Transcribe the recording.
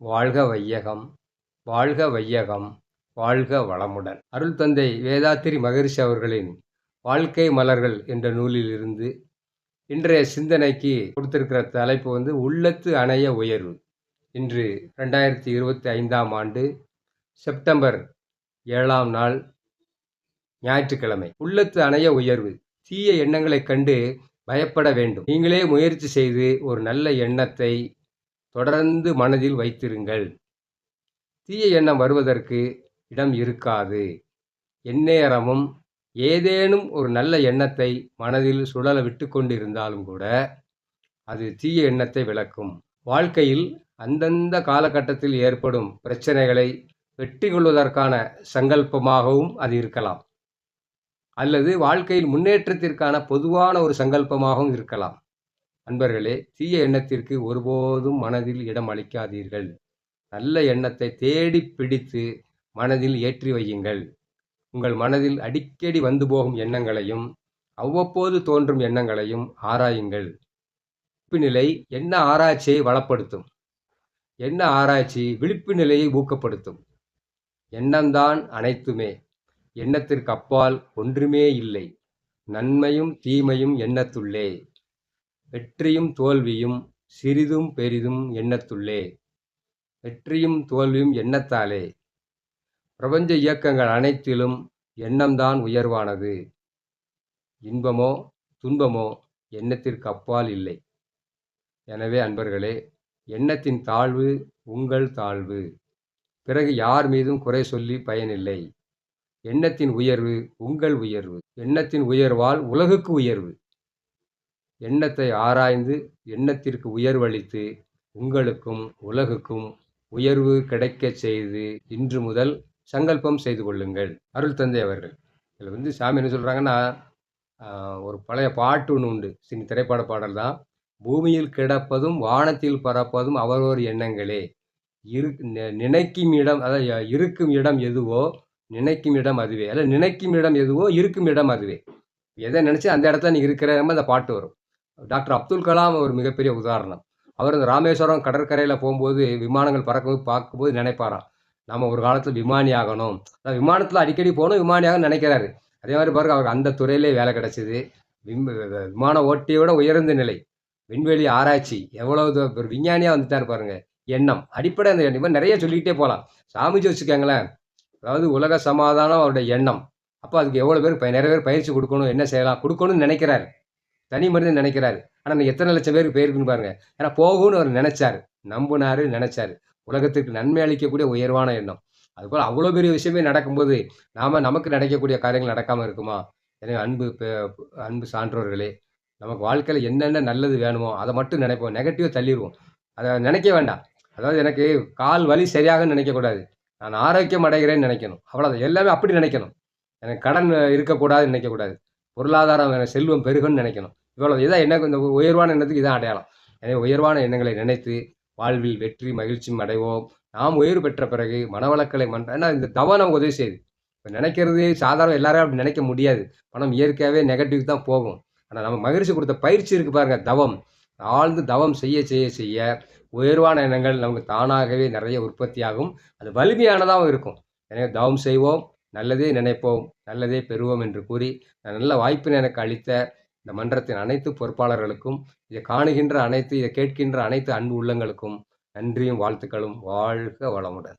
வாழ்க வையகம் வாழ்க வையகம் வாழ்க வளமுடன். அருள் தந்தை வேதாத்திரி மகரிஷி அவர்களின் வாழ்க்கை மலர்கள் என்ற நூலிலிருந்து இன்றைய சிந்தனைக்கு கொடுத்திருக்கிற தலைப்பு வந்து உள்ளத்து அணைய உயர்வு. இன்று ரெண்டாயிரத்தி இருபத்தி ஐந்தாம் ஆண்டு செப்டம்பர் ஏழாம் நாள் ஞாயிற்றுக்கிழமை. உள்ளத்து அணைய உயர்வு. தீய எண்ணங்களைக் கண்டு பயப்பட வேண்டும். நீங்களே முயற்சி செய்து ஒரு நல்ல எண்ணத்தை தொடர்ந்து மனதில் வைத்திருங்கள். தீய எண்ணம் வருவதற்கு இடம் இருக்காது. எந்நேரமும் ஏதேனும் ஒரு நல்ல எண்ணத்தை மனதில் சுழல விட்டு கொண்டிருந்தாலும் கூட அது தீய எண்ணத்தை விளக்கும். வாழ்க்கையில் அந்தந்த காலகட்டத்தில் ஏற்படும் பிரச்சனைகளை வெற்றி கொள்வதற்கான சங்கல்பமாகவும் அது இருக்கலாம். அல்லது வாழ்க்கையில் முன்னேற்றத்திற்கான பொதுவான ஒரு சங்கல்பமாகவும் இருக்கலாம். அன்பர்களே தீய எண்ணத்திற்கு ஒருபோதும் மனதில் இடம் அளிக்காதீர்கள். நல்ல எண்ணத்தை தேடி பிடித்து மனதில் ஏற்றி வையுங்கள். உங்கள் மனதில் அடிக்கடி வந்து போகும் எண்ணங்களையும் அவ்வப்போது தோன்றும் எண்ணங்களையும் ஆராயுங்கள். விழிப்பு நிலை என்ன ஆராய்ச்சியை வளப்படுத்தும்? என்ன ஆராய்ச்சி விழிப்பு நிலையை ஊக்கப்படுத்தும்? எண்ணம்தான் அனைத்துமே. எண்ணத்திற்கு அப்பால் ஒன்றுமே இல்லை. நன்மையும் தீமையும் எண்ணத்துள்ளே. வெற்றியும் தோல்வியும் சிறிதும் பெரிதும் எண்ணத்துள்ளே. வெற்றியும் தோல்வியும் எண்ணத்தாலே. பிரபஞ்ச இயக்கங்கள் அனைத்திலும் எண்ணம்தான் உயர்வானது. இன்பமோ துன்பமோ எண்ணத்திற்கு அப்பால் இல்லை. எனவே அன்பர்களே எண்ணத்தின் தாழ்வு உங்கள் தாழ்வு. பிறகு யார் மீதும் குறை சொல்லி பயனில்லை. எண்ணத்தின் உயர்வு உங்கள் உயர்வு. எண்ணத்தின் உயர்வால் உலகுக்கு உயர்வு. எண்ணத்தை ஆராய்ந்து எண்ணத்திற்கு உயர்வளித்து உங்களுக்கும் உலகுக்கும் உயர்வு கிடைக்கச் செய்து இன்று முதல் சங்கல்பம் செய்து கொள்ளுங்கள். அருள் தந்தை அவர்கள். இதில் வந்து சாமி என்ன சொல்கிறாங்கன்னா ஒரு பழைய பாட்டு ஒன்று உண்டு. சினி திரைப்பட பாடல் தான். பூமியில் கிடப்பதும் வானத்தில் பறப்பதும் அவரவர் எண்ணங்களே. இரு நினைக்கும் இடம் அதாவது இருக்கும் இடம் எதுவோ நினைக்கும் இடம் அதுவே. அல்ல நினைக்கும் இடம் எதுவோ இருக்கும் இடம் அதுவே. எதை நினச்சி அந்த இடத்துல நீ இருக்கிற அந்த பாட்டு வரும். டாக்டர் அப்துல் கலாம் ஒரு மிகப்பெரிய உதாரணம். அவர் இந்த ராமேஸ்வரம் கடற்கரையில் போகும்போது விமானங்கள் பறக்கும்போது பார்க்கும்போது நினைப்பாராம். நம்ம ஒரு காலத்தில் விமானி ஆகணும். விமானத்தில் அடிக்கடி போகணும் விமானியாக நினைக்கிறாரு. அதே மாதிரி பாருங்க அவருக்கு அந்த துறையிலே வேலை கிடைச்சிது. விம் விமான ஓட்டியோட உயர்ந்த நிலை. விண்வெளி ஆராய்ச்சி. எவ்வளவு ஒரு விஞ்ஞானியாக வந்துட்டார் பாருங்க. எண்ணம். அடிப்படை அந்த எண்ணம். நிறைய சொல்லிக்கிட்டே போகலாம் சாமிஜி வச்சுக்கோங்களேன். அதாவது உலக சமாதானம் அவருடைய எண்ணம். அப்போ அதுக்கு எவ்வளோ பேர் நிறைய பேர் பயிற்சி கொடுக்கணும் என்ன செய்யலாம்? கொடுக்கணும்னு நினைக்கிறாரு. தனி மனிதன் நினைக்கிறாரு. ஆனால் எத்தனை லட்சம் பேருக்கு போயிருக்குன்னு பாருங்க. ஏன்னா போகும்னு அவர் நினைச்சாரு. நம்பினாரு நினைச்சாரு. உலகத்திற்கு நன்மை அளிக்கக்கூடிய உயர்வான எண்ணம். அதுபோல் அவ்வளோ பெரிய விஷயமே நடக்கும்போது நாம் நமக்கு நடக்கக்கூடிய காரியங்கள் நடக்காமல் இருக்குமா? எனவே அன்பு அன்பு சான்றோர்களே நமக்கு வாழ்க்கையில் என்னென்ன நல்லது வேணுமோ அதை மட்டும் நினைப்போம். நெகட்டிவாக தள்ளிடுவோம் அதை நினைக்க வேண்டாம். அதாவது எனக்கு கால் வலி சரியாக நினைக்கக்கூடாது. நான் ஆரோக்கியம் அடைகிறேன்னு நினைக்கணும். அவ்வளோ எல்லாமே அப்படி நினைக்கணும். எனக்கு கடன் இருக்கக்கூடாதுன்னு நினைக்கக்கூடாது. பொருளாதாரம் செல்வம் பெருகுன்னு நினைக்கணும். இவ்வளோ இதான் என்ன இந்த உயர்வான எண்ணத்துக்கு இதான் அடையாளம். எனவே உயர்வான எண்ணங்களை நினைத்து வாழ்வில் வெற்றி மகிழ்ச்சியும் அடைவோம். நாம் உயர்வு பெற்ற பிறகு மனவளக்கலை மன்ற ஏன்னா இந்த தவம் நமக்கு உதவி செய்யுது. இப்போ நினைக்கிறது சாதாரண எல்லாரும் அப்படி நினைக்க முடியாது. பணம் இயற்கையாகவே நெகட்டிவ் தான் போகும். ஆனால் நம்ம மகிழ்ச்சி கொடுத்த பயிற்சி இருக்குது பாருங்கள் தவம். ஆழ்ந்து தவம் செய்ய செய்ய செய்ய உயர்வான எண்ணங்கள் நமக்கு தானாகவே நிறைய உற்பத்தியாகும். அது வலிமையானதாகவும் இருக்கும். எனவே தவம் செய்வோம். நல்லதே நினைப்போம் நல்லதே பெறுவோம் என்று கூறி நல்ல வாய்ப்பினை எனக்கு அளித்த இந்த மன்றத்தின் அனைத்து பொறுப்பாளர்களுக்கும் இதை காணுகின்ற அனைத்து இதை கேட்கின்ற அனைத்து அன்பு உள்ளங்களுக்கும் நன்றியும் வாழ்த்துக்களும். வாழ்க வளமுடன்.